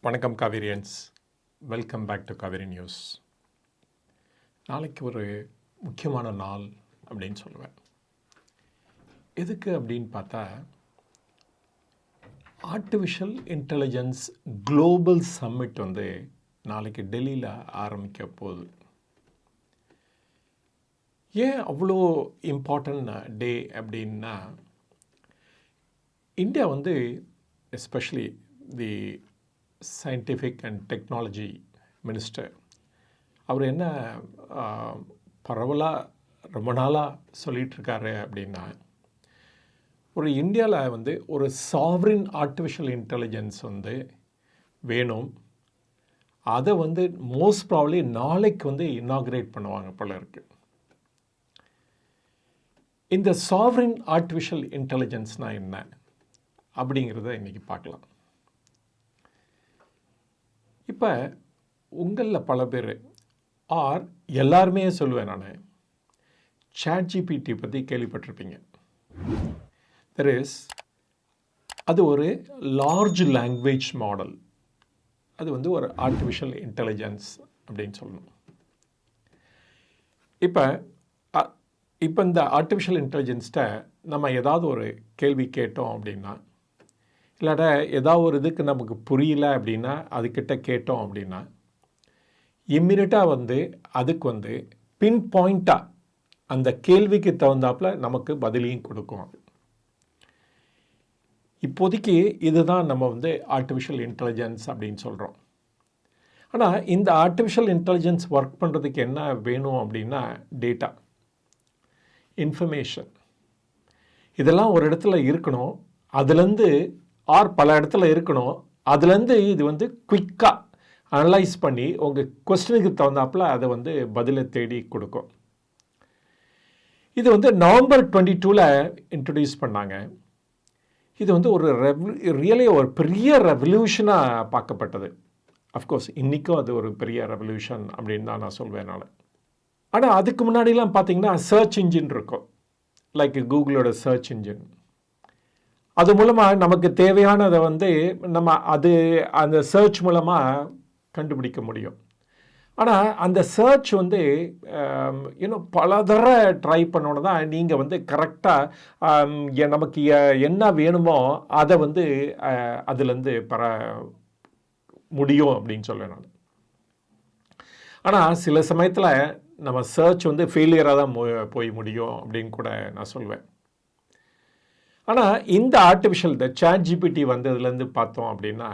வணக்கம் Kaverians. Welcome back to Kaveri news. நாளைக்கு ஒரு முக்கியமான நாள் அப்படின்னு சொல்லுவேன். எதுக்கு அப்படின்னு பார்த்தா ஆர்டிஃபிஷியல் இன்டெலிஜென்ஸ் குளோபல் சம்மிட் வந்து நாளைக்கு டெல்லியில் ஆரம்பிக்க போகுது. ஏன் அவ்வளோ இம்பார்ட்டன்ட் டே அப்படின்னா இந்தியா வந்து especially the scientific and technology minister அவர் என்ன பரவலாக ரொம்ப நாளாக சொல்லிகிட்ருக்காரு அப்படின்னா ஒரு இந்தியாவில் வந்து ஒரு சாவரின் ஆர்டிஃபிஷியல் இன்டெலிஜென்ஸ் வந்து வேணும். அதை வந்து மோஸ்ட் ப்ராப்ளி நாளைக்கு வந்து இன்னாகிரேட் பண்ணுவாங்க போல இருக்கு. இந்த சாவரின் ஆர்டிஃபிஷியல் இன்டெலிஜென்ஸ்னால் என்ன அப்படிங்கிறத இன்றைக்கி பார்க்கலாம். இப்போ உங்களில் பல பேர் ஆர் எல்லாருமே சொல்லுவேன் நான் சேட் ஜிபிடி பற்றி கேள்விப்பட்டிருப்பீங்க. தெர் இஸ் அது ஒரு லார்ஜ் லாங்குவேஜ் மாடல் அது வந்து ஒரு ஆர்டிஃபிஷியல் இன்டெலிஜென்ஸ் அப்படின்னு சொல்லணும். இப்போ இப்போ இந்த ஆர்டிஃபிஷியல் இன்டெலிஜென்ஸ்கிட்ட நம்ம ஏதாவது ஒரு கேள்வி கேட்டோம் அப்படின்னா இல்லாட்ட ஏதாவது ஒரு இதுக்கு நமக்கு புரியல அப்படின்னா அதுக்கிட்ட கேட்டோம் அப்படின்னா இம்மிடியட்டாக வந்து அதுக்கு வந்து பின் பாயிண்ட்டாக அந்த கேள்விக்கு தகுந்தாப்புல நமக்கு பதிலையும் கொடுக்கும். அது இப்போதைக்கு இதுதான் நம்ம வந்து ஆர்டிஃபிஷியல் இன்டெலிஜென்ஸ் அப்படின்னு சொல்கிறோம் ஆனால் இந்த ஆர்டிஃபிஷியல் இன்டெலிஜென்ஸ் ஒர்க் பண்ணுறதுக்கு என்ன வேணும் அப்படின்னா டேட்டா இன்ஃபர்மேஷன் இதெல்லாம் ஒரு இடத்துல இருக்கணும். அதுலேருந்து ஆர் பல இடத்துல இருக்கணும். அதுலேருந்து இது வந்து குயிக்காக அனலைஸ் பண்ணி உங்கள் கொஸ்டினுக்கு தகுந்தாப்பில் அதை வந்து பதிலை தேடி கொடுக்கும். இது வந்து நவம்பர் டுவெண்ட்டி டூவில் இன்ட்ரடியூஸ் பண்ணாங்க. இது வந்து ஒரு ரெவ் ரியலி ஒரு பெரிய ரெவல்யூஷனாக பார்க்கப்பட்டது. அஃப்கோர்ஸ் இன்றைக்கும் அது ஒரு பெரிய ரெவல்யூஷன் அப்படின்னு தான் நான் சொல்வேன் நான். ஆனால் அதுக்கு முன்னாடிலாம் பார்த்தீங்கன்னா சர்ச் இன்ஜின் இருக்கும். லைக் கூகுளோட சர்ச் இன்ஜின் அது மூலமாக நமக்கு தேவையானதை வந்து நம்ம அது அந்த சர்ச் மூலமாக கண்டுபிடிக்க முடியும். ஆனால் அந்த சர்ச் வந்து இன்னும் பல தடவை ட்ரை பண்ணோன்னு தான் நீங்கள் வந்து கரெக்டாக நமக்கு என்ன வேணுமோ அதை வந்து அதுலேருந்து பெற முடியும் அப்படின்னு சொல்லுவேன் நான். ஆனால் சில சமயத்தில் நம்ம சர்ச் வந்து ஃபெயிலியராக தான் போய் முடியும் அப்படின்னு கூட நான் சொல்வேன். ஆனால் இந்த ஆர்டிஃபிஷியல் இந்த சேட் ஜிபிடி வந்ததுலேருந்து பார்த்தோம் அப்படின்னா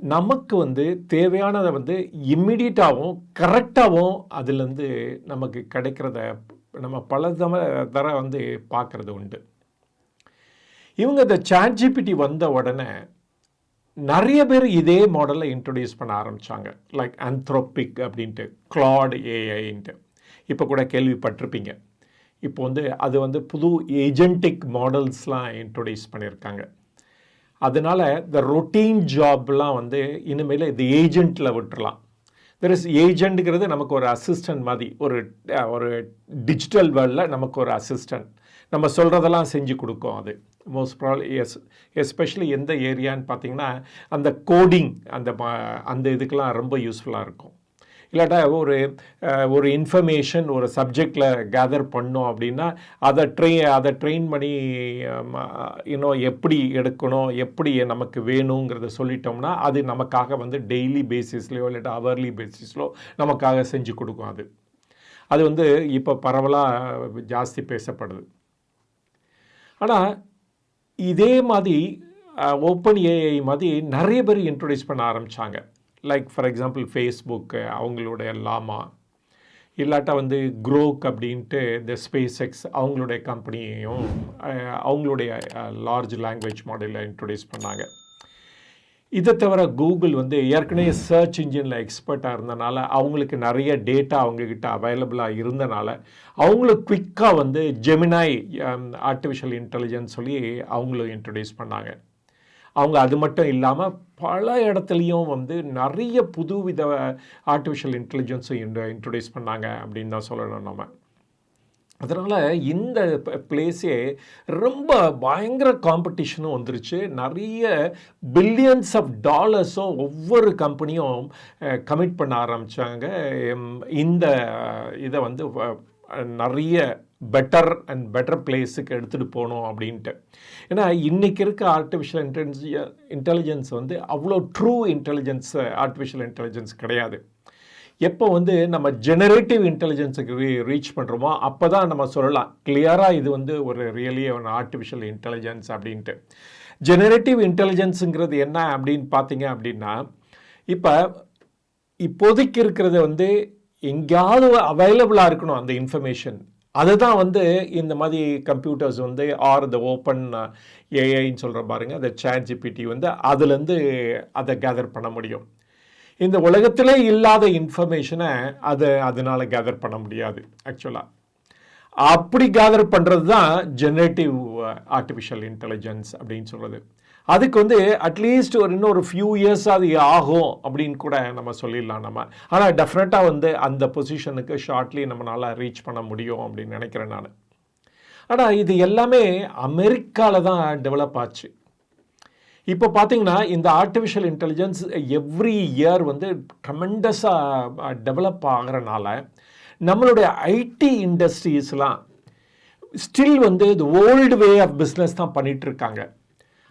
நமக்கு வந்து தேவையானதை வந்து இம்மிடியட்டாகவும் கரெக்டாகவும் அதுலேருந்து நமக்கு கிடைக்கிறத நம்ம பல தம தர வந்து பார்க்குறது உண்டு. இவங்க இந்த சேட் ஜிபிடி வந்த உடனே நிறைய பேர் இதே மாடலை இன்ட்ரடியூஸ் பண்ண ஆரம்பித்தாங்க லைக் ஆந்த்ரோபிக் அப்படின்ட்டு கிளாட் ஏஐன்ட்டு இப்போ கூட கேள்விப்பட்டிருப்பீங்க. இப்போ வந்து அது வந்து புது ஏஜென்டிக் மாடல்ஸ்லாம் இன்ட்ரொடியூஸ் பண்ணியிருக்காங்க. அதனால் இந்த ரொட்டீன் ஜாப்லாம் வந்து இனிமேல் இந்த ஏஜென்ட்டில் விட்டுறலாம். தெர் இஸ் ஏஜென்ட்டுங்கிறது நமக்கு ஒரு அசிஸ்டன்ட் மாதிரி ஒரு ஒரு டிஜிட்டல் வேர்ல்டில் நமக்கு ஒரு அசிஸ்டன்ட் நம்ம சொல்கிறதெல்லாம் செஞ்சு கொடுக்கும் அது. மோஸ்ட் ப்ராப்ளம் எஸ் எஸ்பெஷலி எந்த ஏரியான்னு பார்த்தீங்கன்னா அந்த கோடிங் அந்த அந்த இதுக்கெலாம் ரொம்ப யூஸ்ஃபுல்லாக இருக்கும். இல்லாட்டா ஒரு ஒரு இன்ஃபர்மேஷன் ஒரு சப்ஜெக்டில் கேதர் பண்ணோம் அப்படின்னா அதை ட்ரெயின் அதை ட்ரெயின் பண்ணி இன்னும் எப்படி எடுக்கணும் எப்படி நமக்கு வேணுங்கிறத சொல்லிட்டோம்னா அது நமக்காக வந்து டெய்லி பேசிஸ்லையோ இல்லாட்டா அவர்லி பேசிஸ்லோ நமக்காக செஞ்சு கொடுக்கும் அது. அது வந்து இப்போ பரவலாக ஜாஸ்தி பேசப்படுது. ஆனால் இதே மாதிரி ஓப்பன் ஏஐ மாதிரி நிறைய பேர் இன்ட்ரொடியூஸ் பண்ண ஆரம்பித்தாங்க லைக் ஃபார் எக்ஸாம்பிள் ஃபேஸ்புக்கு அவங்களுடைய லாமா இல்லாட்டா வந்து குரோக் அப்படின்ட்டு இந்த ஸ்பேஸ் எக்ஸ் அவங்களுடைய கம்பெனியையும் அவங்களுடைய லார்ஜ் லாங்குவேஜ் மாடலில் இன்ட்ரொடியூஸ் பண்ணாங்க. இதை தவிர கூகுள் வந்து ஏற்கனவே சர்ச் இன்ஜினில் எக்ஸ்பர்ட்டாக இருந்தனால அவங்களுக்கு நிறைய டேட்டா அவங்கக்கிட்ட அவைலபிளாக இருந்தனால அவங்களும் குவிக்காக வந்து ஜெமினாய் ஆர்டிஃபிஷியல் இன்டெலிஜென்ஸ் சொல்லி அவங்களும் இன்ட்ரடியூஸ் பண்ணாங்க. அவங்க அது மட்டும் இல்லாமல் பல இடத்துலையும் வந்து நிறைய புது வித ஆர்டிஃபிஷியல் இன்டெலிஜென்ஸும் இன்ட்ரடியூஸ் பண்ணாங்க அப்படின்னு தான் சொல்லணும் நம்ம அதனால் இந்த பிளேஸே ரொம்ப பயங்கர காம்படிஷனும் வந்துருச்சு. நிறைய பில்லியன்ஸ் ஆஃப் டாலர்ஸும் ஒவ்வொரு கம்பெனியும் கமிட் பண்ண ஆரம்பித்தாங்க இந்த இதை வந்து வ- நிறைய பெட்டர் அண்ட் பெட்டர் பிளேஸுக்கு எடுத்துகிட்டு போகணும் அப்படின்ட்டு. ஏன்னா இன்றைக்கி இருக்க ஆர்டிஃபிஷியல் இன்டெலிஜ இன்டெலிஜென்ஸ் வந்து அவ்வளோ ட்ரூ இன்டெலிஜென்ஸ் ஆர்டிஃபிஷியல் இன்டெலிஜென்ஸ் கிடையாது. எப்போ வந்து நம்ம ஜெனரேட்டிவ் இன்டெலிஜென்ஸுக்கு ரீ ரீச் பண்ணுறோமோ அப்போ தான் நம்ம சொல்லலாம் கிளியராக இது வந்து ஒரு ரியலி ஒன் ஆர்டிஃபிஷியல் இன்டெலிஜென்ஸ் அப்படின்ட்டு. ஜெனரேட்டிவ் இன்டெலிஜென்ஸுங்கிறது என்ன அப்படின்னு பார்த்தீங்க அப்படின்னா இப்போ இப்போதைக்கு இருக்கிறது வந்து எங்கேயாவது அவைலபிளாக இருக்கணும் அந்த இன்ஃபர்மேஷன் அதுதான் வந்து இந்த மாதிரி கம்ப்யூட்டர்ஸ் வந்து ஆர் த ஓப்பன் ஏஐன்னு சொல்கிற பாருங்க அந்த சேட் ஜிபிடி வந்து அதுலேருந்து அதை கேதர் பண்ண முடியும். இந்த உலகத்திலே இல்லாத இன்ஃபர்மேஷனை அதை அதனால் கேதர் பண்ண முடியாது ஆக்சுவலாக அப்படி கேதர் பண்ணுறது தான் ஜெனரேட்டிவ் ஆர்டிஃபிஷியல் இன்டெலிஜென்ஸ் அப்படின்னு சொல்கிறது அதுக்கு வந்து அட்லீஸ்ட் ஒரு இன்னும் ஒரு ஃபியூ இயர்ஸ் அது ஆகும் அப்படின்னு கூட நம்ம சொல்லிடலாம் நம்ம. ஆனால் டெஃபினட்டாக வந்து அந்த பொசிஷனுக்கு ஷார்ட்லி நம்மளால் ரீச் பண்ண முடியும் அப்படின்னு நினைக்கிறேன் நான். ஆனால் இது எல்லாமே அமெரிக்காவில் தான் டெவலப் ஆச்சு. இப்போ பார்த்தீங்கன்னா இந்த ஆர்டிஃபிஷியல் இன்டெலிஜென்ஸ் எவ்ரி இயர் வந்து ட்ரமெண்டஸாக டெவலப் ஆகிறனால நம்மளுடைய ஐடி இண்டஸ்ட்ரீஸ்லாம் ஸ்டில் வந்து இது ஓல்டு வே ஆஃப் பிஸ்னஸ் தான் பண்ணிகிட்ருக்காங்க இருக்காங்க.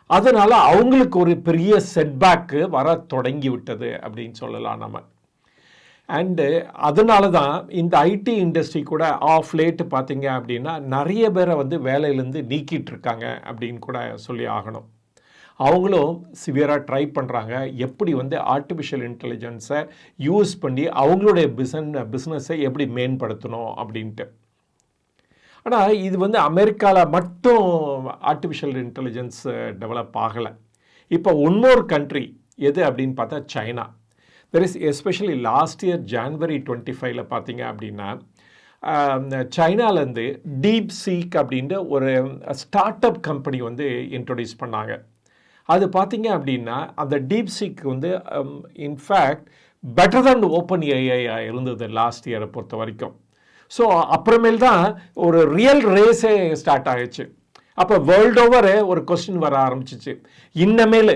அதனால் அவங்களுக்கு ஒரு பெரிய செட்பேக்கு வர தொடங்கி விட்டது அப்படின்னு சொல்லலாம் நம்ம. அண்டு அதனால தான் இந்த ஐடி இண்டஸ்ட்ரி கூட ஆஃப் லேட் பார்த்தீங்க அப்படின்னா நிறைய பேரை வந்து வேலையிலேருந்து நீக்கிட்டு இருக்காங்க அப்படின்னு கூட சொல்லி ஆகணும். அவங்களும் சிவியராக ட்ரை பண்ணுறாங்க எப்படி வந்து ஆர்டிஃபிஷியல் இன்டெலிஜென்ஸை யூஸ் பண்ணி அவங்களுடைய பிசன் பிஸ்னஸை எப்படி மேம்படுத்தணும் அப்படின்ட்டு. ஆனால் இது வந்து அமெரிக்காவில் மட்டும் ஆர்டிஃபிஷியல் இன்டெலிஜென்ஸ் டெவலப் ஆகலை. இப்போ ஒன்னொரு கண்ட்ரி எது அப்படின்னு பார்த்தா China. There is especially last year January twenty ஃபைவ்ல பார்த்தீங்க அப்படின்னா சைனாலேருந்து டீப் சீக் அப்படின்ற ஒரு ஸ்டார்ட் அப் கம்பெனி வந்து இன்ட்ரொடியூஸ் பண்ணாங்க. அது பார்த்தீங்க அப்படின்னா அந்த டீப் சீக் வந்து in fact better than OpenAI இருந்தது லாஸ்ட் இயரை பொறுத்த வரைக்கும். ஸோ அப்புறமேல் தான் ஒரு ரியல் ரேஸே ஸ்டார்ட் ஆகிடுச்சு அப்போ வேர்ல்டு ஓவர் ஒரு கொஸ்டின் வர ஆரம்பிச்சிச்சு. இன்னமேல்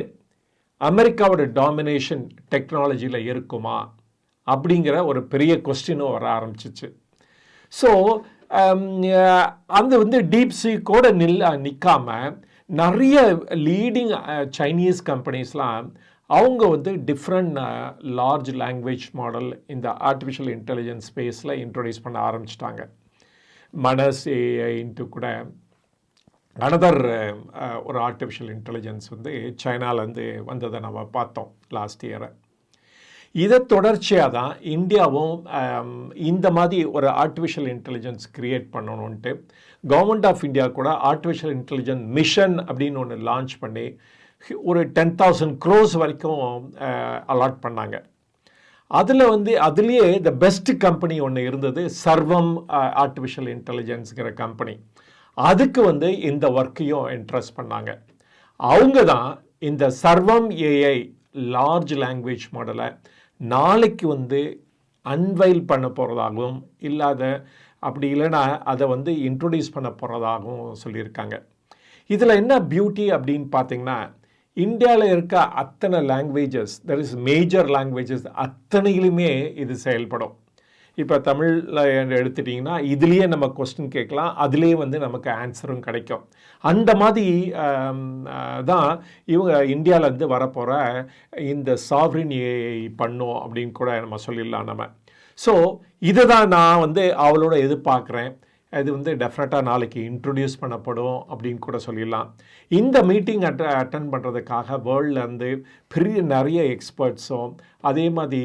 அமெரிக்காவோட டாமினேஷன் டெக்னாலஜியில் இருக்குமா? அப்படிங்கிற ஒரு பெரிய கொஸ்டினும் வர ஆரம்பிச்சிச்சு. ஸோ அந்த வந்து டீப் சீக்கோட நில் நிற்காம நிறைய லீடிங் சைனீஸ் கம்பெனிஸ்லாம் அவங்க வந்து டிஃப்ரெண்ட் லார்ஜ் லாங்குவேஜ் மாடல் இந்த ஆர்டிஃபிஷியல் இன்டெலிஜென்ஸ் ஸ்பேஸில் இன்ட்ரொடியூஸ் பண்ண ஆரம்பிச்சிட்டாங்க. மனஸ் ஏஐன்ட்டு கூட. அனதர் ஒரு ஆர்டிஃபிஷியல் இன்டெலிஜென்ஸ் வந்து சைனாலேருந்து வந்ததை நம்ம பார்த்தோம் லாஸ்ட் இயரை இதை தொடர்ச்சியாக தான் இந்தியாவும் இந்த மாதிரி ஒரு ஆர்டிஃபிஷியல் இன்டெலிஜென்ஸ் கிரியேட் பண்ணணுன்ட்டு கவர்மெண்ட் ஆஃப் இந்தியா கூட ஆர்டிஃபிஷியல் இன்டெலிஜென்ஸ் மிஷன் அப்படின்னு ஒன்று லான்ச் பண்ணி ஒரு டென் தௌசண்ட் க்ரோஸ் வரைக்கும் அலாட் பண்ணாங்க. அதில் வந்து அதுலேயே த பெஸ்ட் கம்பெனி ஒன்று இருந்தது சர்வம் ஆர்டிஃபிஷியல் இன்டெலிஜென்ஸுங்கிற கம்பெனி அதுக்கு வந்து இந்த ஒர்க்கையும் இன்ட்ரெஸ்ட் பண்ணாங்க. அவங்க தான் இந்த சர்வம் ஏஐ லார்ஜ் லாங்குவேஜ் மாடலை நாளைக்கு வந்து அன்வைல் பண்ண போகிறதாகவும் இல்லாத அப்படி இல்லைன்னா அதை வந்து இன்ட்ரொடியூஸ் பண்ண போகிறதாகவும் சொல்லியிருக்காங்க. இதில் என்ன பியூட்டி அப்படின்னு பார்த்தீங்கன்னா இந்தியாவில் இருக்க அத்தனை languages that is major languages அத்தனையிலுமே இது செயல்படும். இப்போ தமிழில் எடுத்துட்டிங்கன்னா இதுலேயே நம்ம கொஸ்டின் கேட்கலாம் அதுலேயே வந்து நமக்கு ஆன்சரும் கிடைக்கும். அந்த மாதிரி தான் இவங்க இந்தியாவிலேருந்து வரப்போகிற இந்த சாவரின் பண்ணும் அப்படின்னு கூட நம்ம சொல்லிடலாம் நம்ம. ஸோ இதை தான் நான் வந்து அவளோட எதிர்பார்க்குறேன். இது வந்து டெஃபினட்டாக நாளைக்கு இன்ட்ரொடியூஸ் பண்ணப்படும் அப்படின்னு கூட சொல்லிடலாம். இந்த மீட்டிங் அட்ட அட்டன் பண்ணுறதுக்காக வேர்ல்ட்லேருந்து பெரிய நிறைய எக்ஸ்பர்ட்ஸும் அதே மாதிரி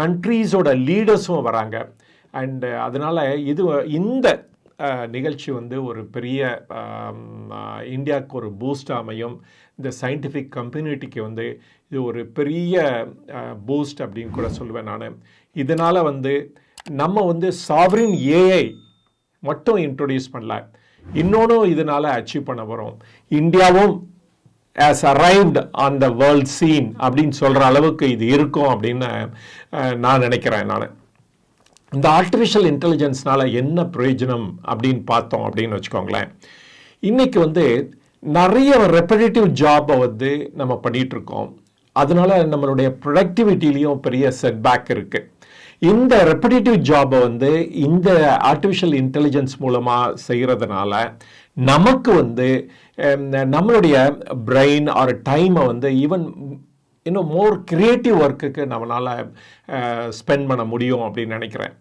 கண்ட்ரீஸோட லீடர்ஸும் வராங்க. அண்டு அதனால் இது இந்த நிகழ்ச்சி வந்து ஒரு பெரிய இந்தியாவுக்கு ஒரு பூஸ்ட் அமையும். இந்த சயின்டிஃபிக் கம்யூனிட்டிக்கு வந்து இது ஒரு பெரிய பூஸ்ட் அப்படின்னு கூட சொல்லுவேன் நான். இதனால் வந்து நம்ம வந்து சாவரின் ஏஐ மட்டும் இன்ட்ரொடியூஸ் பண்ணல. இன்னொன்று இதனால் அச்சீவ் பண்ண வரும் இந்தியாவும் has arrived on the world scene அப்படின்னு சொல்கிற அளவுக்கு இது இருக்கும் அப்படின்னு நான் நினைக்கிறேன் நான். இந்த ஆர்டிஃபிஷியல் இன்டெலிஜென்ஸ்னால் என்ன பிரயோஜனம் அப்படின்னு பார்த்தோம் அப்படின்னு வச்சுக்கோங்களேன். இன்றைக்கி வந்து நிறைய ரெப்படேட்டிவ் ஜாபை வந்து நம்ம பண்ணிகிட்ருக்கோம் அதனால் அதனால நம்மளுடைய ப்ரொடக்டிவிட்டிலையும் பெரிய செட்பேக் இருக்குது இந்த ரெப்படேட்டிவ் ஜாபை வந்து இந்த ஆர்டிஃபிஷியல் இன்டெலிஜென்ஸ் மூலமாக செய்கிறதுனால நமக்கு வந்து நம்மளுடைய பிரெயின் ஆர் டைமை வந்து ஈவன் இன்னும் மோர் கிரியேட்டிவ் ஒர்க்குக்கு நம்மளால் ஸ்பெண்ட் பண்ண முடியும் அப்படின்னு நினைக்கிறேன்.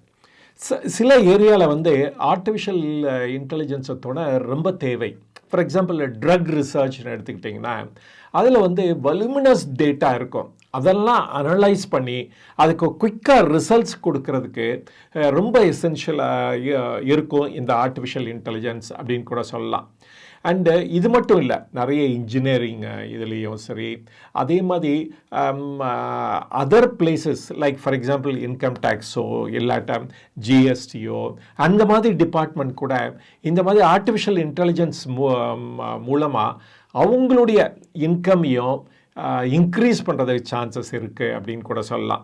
ச- சில ஏரியாவில் வந்து ஆர்டிஃபிஷியல் இன்டெலிஜென்ஸத்தோட ரொம்ப தேவை. ஃபார் எக்ஸாம்பிள் ட்ரக் ரிசர்ச்னு எடுத்துக்கிட்டிங்கன்னா அதில் வந்து வலுமினஸ் டேட்டா இருக்கும். அதெல்லாம் அனலைஸ் பண்ணி அதுக்கு குயிக்காக ரிசல்ட்ஸ் கொடுக்கறதுக்கு ரொம்ப எசென்ஷியலாக இருக்கும் இந்த ஆர்டிஃபிஷியல் இன்டெலிஜென்ஸ் அப்படின்னு கூட சொல்லலாம். அண்டு இது மட்டும் இல்லை நிறைய இன்ஜினியரிங் இதுலேயும் சரி. அதே மாதிரி other places like for example income டேக்ஸோ இல்லாட்ட ஜிஎஸ்டியோ அந்த மாதிரி டிபார்ட்மெண்ட் கூட இந்த மாதிரி ஆர்டிஃபிஷியல் இன்டெலிஜென்ஸ் மூலமாக அவங்களுடைய இன்கமையும் இன்க்ரீஸ் பண்ணுறதுக்கு சான்சஸ் இருக்குது அப்படின்னு கூட சொல்லலாம்.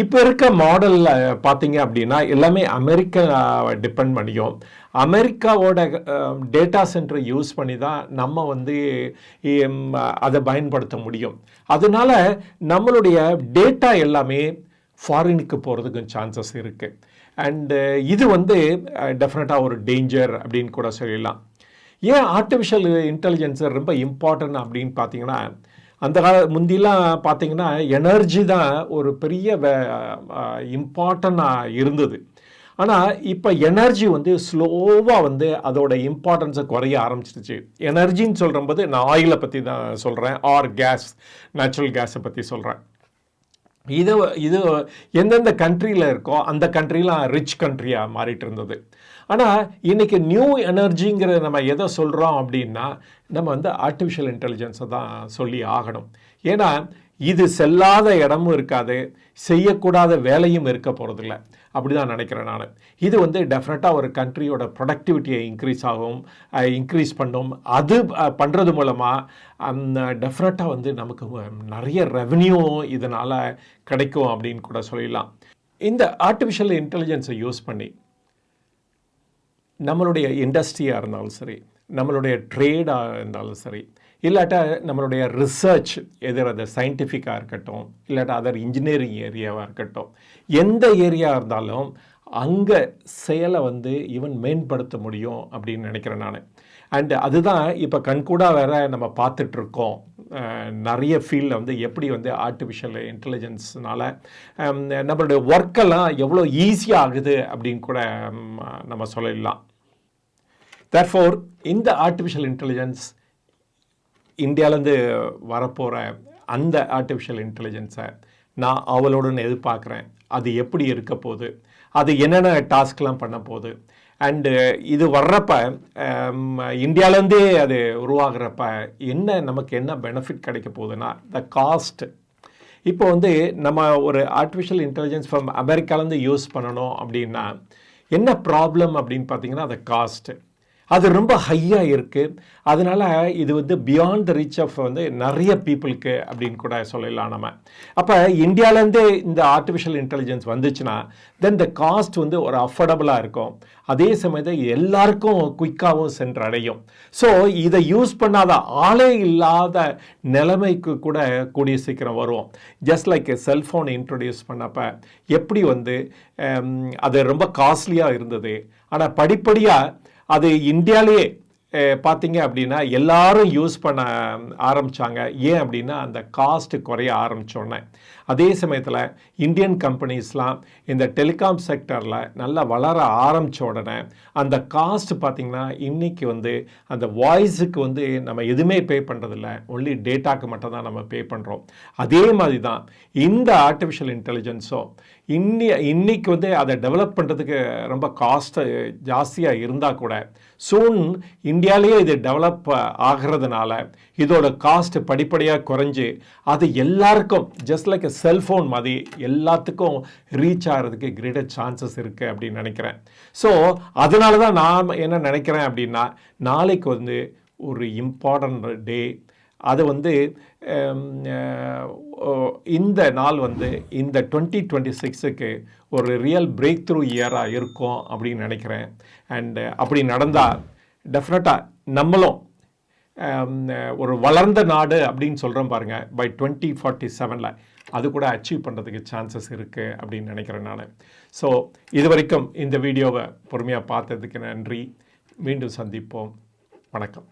இப்போ இருக்க மாடலில் பார்த்தீங்க அப்படின்னா எல்லாமே அமெரிக்கா டிபெண்ட் பண்ணியும். அமெரிக்காவோட டேட்டா சென்டர் யூஸ் பண்ணி தான் நம்ம வந்து அதை பயன்படுத்த முடியும். அதனால் நம்மளுடைய டேட்டா எல்லாமே ஃபாரினுக்கு போகிறதுக்கும் சான்சஸ் இருக்குது அண்டு இது வந்து டெஃபினட்டாக ஒரு டேஞ்சர் அப்படின்னு கூட சொல்லலாம். ஏன் ஆர்டிஃபிஷியல் இன்டெலிஜென்ஸ் ரொம்ப இம்பார்ட்டன்ட் அப்படின்னு பார்த்தீங்கன்னா அந்த கால முந்திலாம் பார்த்தீங்கன்னா எனர்ஜி தான் ஒரு பெரிய இம்பார்ட்டண்ட்டாக இருந்தது. ஆனால் இப்போ எனர்ஜி வந்து ஸ்லோவாக வந்து அதோட இம்பார்ட்டன்ஸை குறைய ஆரம்பிச்சிருச்சு. எனர்ஜின்னு சொல்கிறம்போது நான் ஆயிலை பற்றி தான் சொல்கிறேன் ஆர் கேஸ் நேச்சுரல் கேஸை பற்றி சொல்கிறேன் இது இது எந்தெந்த கண்ட்ரியில் இருக்கோ அந்த கண்ட்ரிலாம் ரிச் கண்ட்ரியாக மாறிட்டு இருந்தது. ஆனால் இன்றைக்கி நியூ எனர்ஜிங்கிற நம்ம எதை சொல்கிறோம் அப்படின்னா நம்ம வந்து ஆர்டிஃபிஷியல் இன்டெலிஜென்ஸை தான் சொல்லி ஆகணும். ஏன்னா இது செல்லாத இடமும் இருக்காது செய்யக்கூடாத வேலையும் இருக்க போகிறதில்ல அப்படி தான் நினைக்கிறேன் நான். இது வந்து டெஃபினட்டாக ஒரு கண்ட்ரியோட ப்ரொடக்டிவிட்டியை இன்க்ரீஸ் ஆகும் இன்க்ரீஸ் பண்ணும். அது பண்ணுறது மூலமாக அந்த டெஃபினட்டாக வந்து நமக்கு நிறைய ரெவன்யூவும் இதனால் கிடைக்கும் அப்படின்னு கூட சொல்லிடலாம் இந்த ஆர்டிஃபிஷியல் இன்டெலிஜென்ஸை யூஸ் பண்ணி நம்மளுடைய இண்டஸ்ட்ரியாக இருந்தாலும் சரி நம்மளுடைய ட்ரேடாக இருந்தாலும் சரி இல்லாட்டா நம்மளுடைய ரிசர்ச் எதிர் அது சயின்டிஃபிக்காக இருக்கட்டும் இல்லாட்டா அதர் இன்ஜினியரிங் ஏரியாவாக இருக்கட்டும் எந்த ஏரியா இருந்தாலும் அங்கே செயலை வந்து இவன் மேம்படுத்த முடியும் அப்படின்னு நினைக்கிறேன் நான். அண்டு அதுதான் இப்போ கண்கூடாக வேற நம்ம பார்த்துட்ருக்கோம். நிறைய ஃபீல்டில் வந்து எப்படி வந்து ஆர்டிஃபிஷியல் இன்டெலிஜென்ஸ்னால் நம்மளுடைய ஒர்க்கெல்லாம் எவ்வளோ ஈஸியாக ஆகுது அப்படின்னு கூட நம்ம சொல்லிடலாம் தேர்ஃபோர் இந்த ஆர்டிஃபிஷியல் இன்டெலிஜென்ஸ் இந்தியாவிலேருந்து வரப்போகிற அந்த ஆர்டிஃபிஷியல் இன்டெலிஜென்ஸை நான் அவளுடன் எதிர்பார்க்குறேன். அது எப்படி இருக்க போகுது? அது என்னென்ன டாஸ்க்லாம் பண்ண போகுது? அண்டு இது வர்றப்ப இந்தியாவிலேருந்தே அது உருவாகிறப்ப என்ன நமக்கு என்ன பெனிஃபிட் கிடைக்க போகுதுன்னா த காஸ்ட் இப்போ வந்து நம்ம ஒரு ஆர்டிஃபிஷியல் இன்டெலிஜென்ஸ் ஃப்ரம் அமெரிக்காலேருந்து யூஸ் பண்ணணும் அப்படின்னா என்ன ப்ராப்ளம் அப்படின்னு பார்த்தீங்கன்னா அது காஸ்ட்டு அது ரொம்ப ஹையாக இருக்குது அதனால் இது வந்து பியாண்ட் த ரீச் ஆஃப் வந்து நிறைய பீப்புளுக்கு அப்படின்னு கூட சொல்லலாம் நம்ம. அப்போ இந்தியாவிலேருந்தே இந்த ஆர்டிஃபிஷியல் இன்டெலிஜென்ஸ் வந்துச்சுன்னா தென் த காஸ்ட் வந்து ஒரு அஃபோர்டபுளாக இருக்கும். அதே சமயத்தில் எல்லாருக்கும் குயிக்காகவும் சென்றடையும். ஸோ இதை யூஸ் பண்ணாத ஆளே இல்லாத நிலைமைக்கு கூட கூடிய சீக்கிரம் வருவோம். ஜஸ்ட் லைக் செல்ஃபோன் இன்ட்ரொடியூஸ் பண்ணப்போ எப்படி வந்து அது ரொம்ப காஸ்ட்லியாக இருந்தது. ஆனால் படிப்படியாக அது இந்தியாவிலேயே பார்த்தீங்க அப்படின்னா எல்லாரும் யூஸ் பண்ண ஆரம்பிச்சாங்க. ஏன் அப்படின்னா அந்த காஸ்ட் குறைய ஆரம்பித்தோன்னே அதே சமயத்தில் இந்தியன் கம்பெனிஸ்லாம் இந்த டெலிகாம் செக்டரில் நல்லா வளர ஆரம்பித்த உடனே அந்த காஸ்ட் பார்த்திங்கன்னா இன்னைக்கு வந்து அந்த வாய்ஸுக்கு வந்து நம்ம எதுவுமே பே பண்ணுறதில்ல ஒன்லி டேட்டாக்கு மட்டும்தான் நம்ம பே பண்ணுறோம் அதே மாதிரி தான் இந்த ஆர்டிஃபிஷியல் இன்டெலிஜென்ஸோ இன்னி இன்னைக்கு வந்து அதை டெவலப் பண்ணுறதுக்கு ரொம்ப காஸ்ட்டு ஜாஸ்தியாக இருந்தால் கூட சூன் இந்தியாவிலேயே இது டெவலப் ஆகிறதுனால இதோட காஸ்ட் படிப்படியாக குறைஞ்சி அது எல்லாருக்கும் ஜஸ்ட் லைக் எ செல்ஃபோன் மாதிரி எல்லாத்துக்கும் ரீச் ஆகிறதுக்கு கிரேட்டர் சான்சஸ் இருக்குது அப்படின்னு நினைக்கிறேன். ஸோ அதனால தான் நான் என்ன நினைக்கிறேன் அப்படின்னா நாளைக்கு வந்து ஒரு இம்பார்ட்டன்ட் டே அது வந்து இந்த நாள் வந்து இந்த டுவெண்ட்டி டுவெண்ட்டி சிக்ஸுக்கு ஒரு ரியல் பிரேக் த்ரூ இயராக இருக்கும் அப்படின்னு நினைக்கிறேன். அண்டு அப்படி நடந்தால் டெஃபினட்டாக நம்மளும் ஒரு வளர்ந்த நாடு அப்படின்னு சொல்கிறோம் பாருங்கள் பை டுவெண்ட்டி ஃபார்ட்டி செவனில் அது கூட அச்சீவ் பண்ணுறதுக்கு சான்சஸ் இருக்குது அப்படின்னு நினைக்கிறேன் நான். ஸோ இது வரைக்கும் இந்த வீடியோவை பொறுமையாக பார்த்ததுக்கு நன்றி. மீண்டும் சந்திப்போம். வணக்கம்.